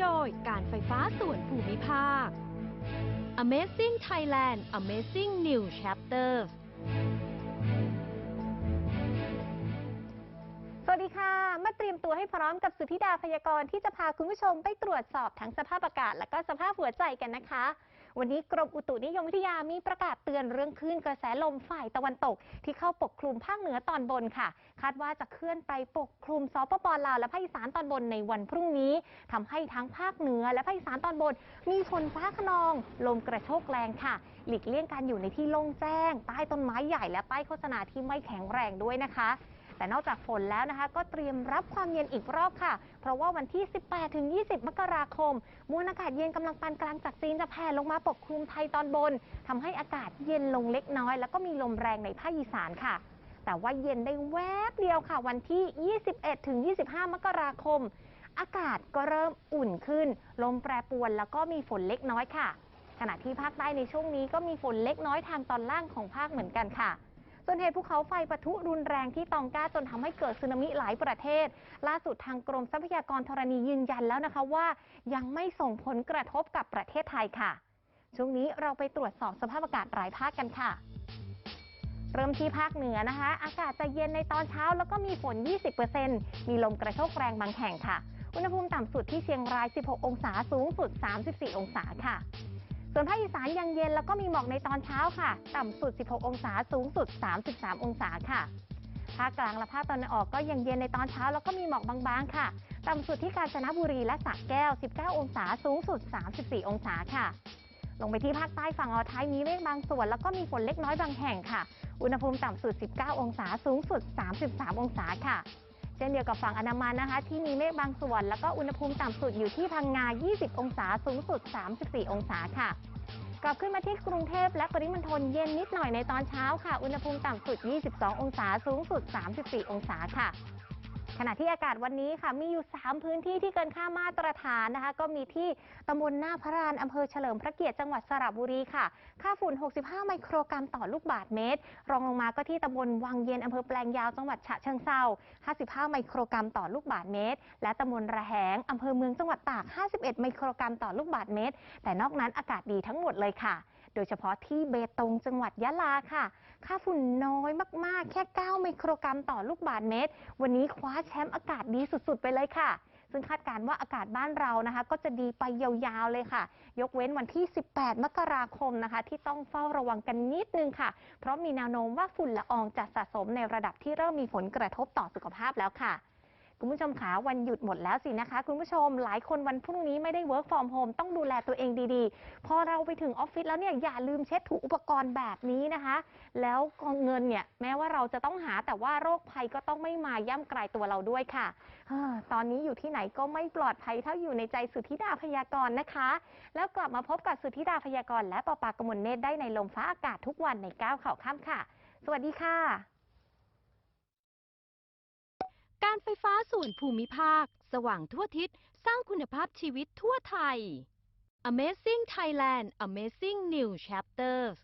โดยการไฟฟ้าส่วนภูมิภาค Amazing Thailand Amazing New Chapters สวัสดีค่ะ มาเตรียมตัวให้พร้อมกับสุธิดาพยากรณ์ที่จะพาคุณผู้ชมไปตรวจสอบทั้งสภาพอากาศ และก็สภาพหัวใจกันนะคะ วันนี้กรมอุตุนิยมวิทยามีประกาศเตือนเรื่องคลื่นกระแสลมฝ่ายตะวันตก ที่เข้าปกคลุมภาคเหนือตอนบนค่ะ คาดว่าจะเคลื่อนไปปกคลุมสปปลาวและภาคอีสานตอนบนในวันพรุ่งนี้ทำให้ทั้งภาคเหนือและภาคอีสานตอนบน มีฝนฟ้าขนอง ลมกระโชกแรงค่ะ หลีกเลี่ยงการอยู่ในที่โล่งแจ้ง ใต้ต้นไม้ใหญ่และป้ายโฆษณาที่ไม่แข็งแรงด้วยนะคะ แต่นอกจากฝนแล้วนะคะ ก็เตรียมรับความเย็นอีกรอบค่ะ เพราะว่าวันที่ 18 ถึง 20 มกราคม มวลอากาศเย็นกำลังปานกลางจากจีนจะแผ่ลงมาปกคลุมไทยตอนบนทำให้อากาศเย็นลงเล็กน้อย แล้วก็มีลมแรงในภาคอีสานค่ะ แต่ว่าเย็นได้แวบเดียวค่ะ วันที่ 21 ถึง 25 มกราคม อากาศก็เริ่มอุ่นขึ้น ลมแปรปรวนแล้วก็มีฝนเล็กน้อยค่ะ ขณะที่ภาคใต้ในช่วงนี้ก็มีฝนเล็กน้อยทางตอนล่างของภาคเหมือนกันค่ะ ส่วนเหตุภูเขาไฟปะทุรุนแรงที่ตองกาจนทำให้เกิดสึนามิหลายประเทศ ล่าสุดทางกรมทรัพยากรธรณียืนยันแล้วนะคะว่า ยังไม่ส่งผลกระทบกับประเทศไทยค่ะ ช่วงนี้เราไปตรวจสอบสภาพอากาศรายภาคกันค่ะเริ่มที่ภาคเหนือนะคะ อากาศจะเย็นในตอนเช้าแล้วก็มีฝน 20%มีลมกระโชกแรงบางแห่งค่ะ อุณหภูมิต่ำสุดที่เชียงราย 16 องศา สูงสุด 34 องศาค่ะ ส่วนภาคอีสานยังเย็นแล้วก็มีหมอกในตอนเช้าค่ะ ต่ำสุด 16 องศา สูงสุด 33 องศาค่ะ ภาคกลางและภาคตะวันออกก็ยังเย็นในตอนเช้า แล้วก็มีหมอกบางๆ ค่ะ ต่ำสุดที่กาญจนบุรีและสระแก้ว 19 องศา สูงสุด 34 องศาค่ะ ลงไปที่ภาคใต้ฝั่งอ่าวไทยมีเมฆบางส่วน แล้วก็มีฝนเล็กน้อยบางแห่งค่ะ อุณหภูมิต่ำสุด 19 องศา สูงสุด 33 องศาค่ะ เช่นเดียวกับฝั่งอนามันนะคะ ที่มีเมฆบางส่วน แล้วก็อุณหภูมิต่ำสุดอยู่ที่พังงา 20 องศา สูงสุด 34 องศาค่ะ กลับขึ้นมาที่กรุงเทพและปริมณฑลเย็นนิดหน่อยในตอนเช้าค่ะ อุณหภูมิต่ำสุด 22 องศา สูงสุด 34 องศาค่ะ ขณะที่อากาศวันนี้ค่ะมีอยู่ 3 พื้นที่ที่เกินค่ามาตรฐานนะคะ ก็มีที่ตำบลหน้าพระรานอำเภอเฉลิมพระเกียรติจังหวัดสระบุรีค่ะ ค่าฝุ่น 65 ไมโครกรัมต่อลูกบาศก์เมตร รองลงมาก็ที่ตำบลวังเย็นอำเภอแปลงยาวจังหวัดฉะเชิงเทรา55 ไมโครกรัมต่อลูกบาศก์เมตร และตำบลระแหงอำเภอเมืองจังหวัดตาก 51 ไมโครกรัมต่อลูกบาศก์เมตร แต่นอกนั้นอากาศดีทั้งหมดเลยค่ะ โดยเฉพาะที่เบตงจังหวัดยะลาค่ะ ค่าฝุ่นน้อยมากๆ แค่ 9 ไมโครกรัมต่อลูกบาศก์เมตร วันนี้คว้าแชมป์อากาศดีสุด ๆ ไปเลยค่ะ ซึ่งคาดการณ์ว่าอากาศบ้านเรานะคะ ก็จะดีไปยาวๆเลยค่ะ ยกเว้นวันที่ 18 มกราคมนะคะ ที่ต้องเฝ้าระวังกันนิดนึงค่ะ เพราะมีแนวโน้มว่าฝุ่นละอองจะสะสมในระดับที่เริ่มมีผลกระทบต่อสุขภาพแล้วค่ะ คุณผู้ชมขาวันหยุดหมดแล้วสินะคะ คุณผู้ชมหลายคนวันพรุ่งนี้ไม่ได้ work from home ต้องดูแลตัวเองดีๆ พอเราไปถึงออฟฟิศแล้วเนี่ยอย่าลืมเช็ดถูอุปกรณ์แบบนี้นะคะ แล้วก็เงินเนี่ยแม้ว่าเราจะต้องหาแต่ว่าโรคภัยก็ต้องไม่มาย่ำกลายตัวเราด้วยค่ะตอนนี้อยู่ที่ไหนก็ไม่ปลอดภัยเท่าอยู่ในใจสุธิดาพยากรณ์นะคะ แล้วกลับมาพบกับสุธิดาพยากรณ์และปอปากมลเนตรได้ในลมฟ้าอากาศทุกวันในก้าวข่าวค่ำค่ะ สวัสดีค่ะ การไฟฟ้าส่วนภูมิภาค สว่างทั่วทิศ สร้างคุณภาพชีวิตทั่วไทย Amazing Thailand Amazing New Chapters